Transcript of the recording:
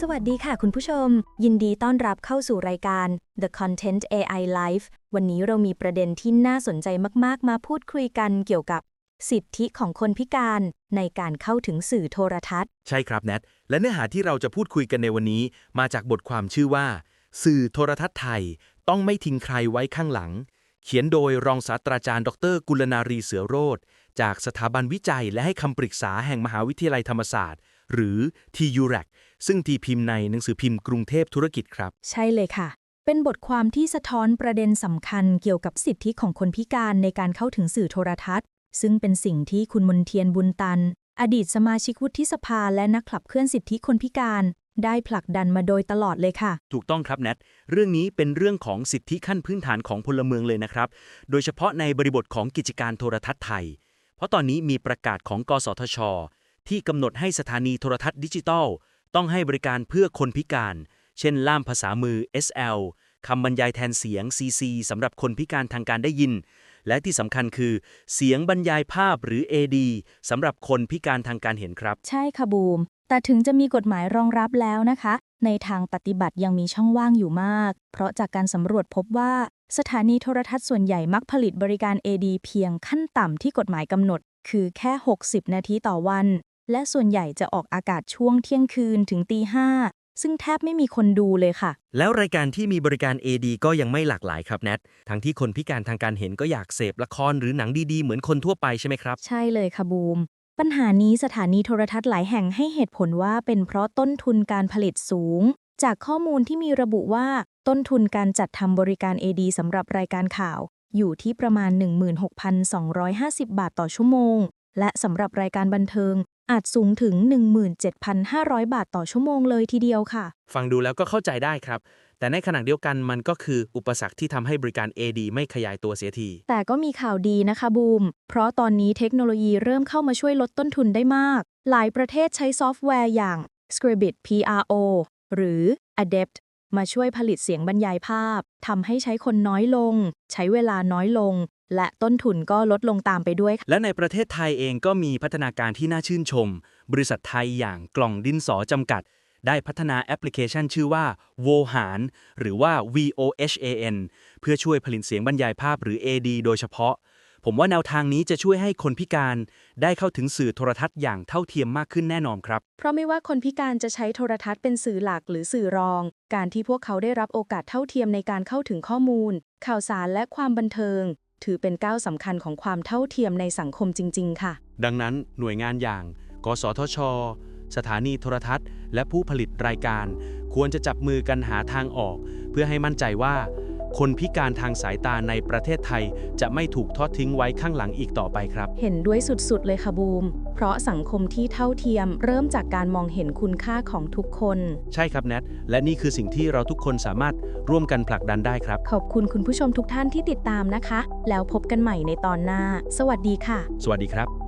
สวัสดีค่ะคุณผู้ชม ยินดีต้อนรับเข้าสู่รายการ The Content AI Life วันนี้เรามีประเด็นที่น่าสนใจมากๆ มาพูดคุยกันเกี่ยวกับสิทธิของคนพิการในการเข้าถึงสื่อโทรทัศน์ ใช่ครับแนทและเนื้อหาที่เราจะพูดคุยกันในวันนี้ มาจากบทความชื่อว่า สื่อโทรทัศน์ไทย ต้องไม่ทิ้งใครไว้ข้างหลัง เขียนโดยรองศาสตราจารย์ ดร กุลนารีเสือโรธจากสถาบันวิจัย และให้คำปรึกษาแห่งมหาวิทยาลัยธรรมศาสตร์ หรือ TURAC ซึ่งตีพิมพ์ในหนังสือพิมพ์กรุงเทพธุรกิจครับ ใช่เลยค่ะ เป็นบทความที่สะท้อนประเด็นสำคัญเกี่ยวกับสิทธิของคนพิการในการเข้าถึงสื่อโทรทัศน์ ซึ่งเป็นสิ่งที่คุณมนเทียนบุญตัน อดีตสมาชิกวุฒิสภาและนักขับเคลื่อนสิทธิคนพิการได้ผลักดันมาโดยตลอดเลยค่ะ ถูกต้องครับแนท เรื่องนี้เป็นเรื่องของสิทธิขั้นพื้นฐานของพลเมืองเลยนะครับ โดยเฉพาะในบริบทของกิจการโทรทัศน์ไทย เพราะตอนนี้มีประกาศของกสทช ที่กำหนดให้สถานีโทรทัศน์ดิจิทัลต้องให้บริการเพื่อคนพิการ เช่น ล่ามภาษามือ SL คำบรรยายแทนเสียง CC สำหรับคนพิการทางการได้ยิน และที่สำคัญคือ เสียงบรรยายภาพหรือ AD สำหรับคนพิการทางการเห็นครับ ใช่ค่ะบูม แต่ถึงจะมีกฎหมายรองรับแล้วนะคะ ในทางปฏิบัติยังมีช่องว่างอยู่มาก เพราะจากการสำรวจพบว่า สถานีโทรทัศน์ส่วนใหญ่มักผลิตบริการ AD เพียงขั้นต่ำที่กฎหมายกำหนด คือแค่ 60 นาทีต่อวัน และส่วนใหญ่จะออกอากาศช่วงเที่ยงคืนถึงตีห้าซึ่งแทบไม่มีคนดูเลยค่ะ แล้วรายการที่มีบริการ AD ก็ยังไม่หลากหลายครับแนท ทั้งที่คนพิการทางการเห็นก็อยากเสพละครหรือหนังดีๆ เหมือนคนทั่วไปใช่ไหมครับ ใช่เลยค่ะบูม ปัญหานี้สถานีโทรทัศน์หลายแห่งให้เหตุผลว่าเป็นเพราะต้นทุนการผลิตสูง จากข้อมูลที่มีระบุว่า ต้นทุนการจัดทำบริการ AD สำหรับรายการข่าว อยู่ที่ประมาณ 16,250 บาทต่อชั่วโมง และสำหรับรายการบันเทิง อาจสูงถึง 17,500 บาทต่อชั่วโมงเลยทีเดียวค่ะ ฟังดูแล้วก็เข้าใจได้ครับ แต่ในขณะเดียวกันมันก็คืออุปสรรคที่ทำให้บริการ AD ไม่ขยายตัวเสียที แต่ก็มีข่าวดีนะคะบูม เพราะตอนนี้เทคโนโลยีเริ่มเข้ามาช่วยลดต้นทุนได้มาก หลายประเทศใช้ซอฟต์แวร์อย่าง Scribit PRO หรือ Adept มาช่วยผลิตเสียงบรรยายภาพทำให้ใช้คนน้อยลง ใช้เวลาน้อยลง และต้นทุนก็ลดลงตามไปด้วยค่ะ และในประเทศไทยเองก็มีพัฒนาการที่น่าชื่นชม บริษัทไทยอย่างกล่องดินสอจำกัด ได้พัฒนาแอปพลิเคชันชื่อว่าโวหารหรือว่า VOHAN เพื่อช่วยผลิตเสียงบรรยายภาพหรือ AD โดยเฉพาะ ผมว่าแนวทางนี้จะช่วยให้คนพิการได้เข้าถึงสื่อโทรทัศน์อย่างเท่าเทียมมากขึ้นแน่นอนครับ เพราะไม่ว่าคนพิการจะใช้โทรทัศน์เป็นสื่อหลักหรือสื่อรอง การที่พวกเขาได้รับโอกาสเท่าเทียมในการเข้าถึงข้อมูล ข่าวสารและความบันเทิง ถือเป็นก้าวสำคัญของความเท่าเทียมในสังคมจริง ๆ ค่ะ ดังนั้นหน่วยงานอย่าง กสทช สถานีโทรทัศน์ และผู้ผลิตรายการ ควรจะจับมือกันหาทางออก เพื่อให้มั่นใจว่า คนพิการทางสายตาในประเทศไทย จะไม่ถูกทอดทิ้งไว้ข้างหลังอีกต่อไปครับ เห็นด้วยสุดๆ เลยค่ะบูม เพราะสังคมที่เท่าเทียมเริ่มจากการมองเห็นคุณค่าของทุกคน ใช่ครับแนทและนี่คือสิ่งที่เราทุกคนสามารถร่วมกันผลักดันได้ครับ ขอบคุณคุณผู้ชมทุกท่านที่ติดตามนะคะ แล้วพบกันใหม่ในตอนหน้า สวัสดีค่ะ สวัสดีครับ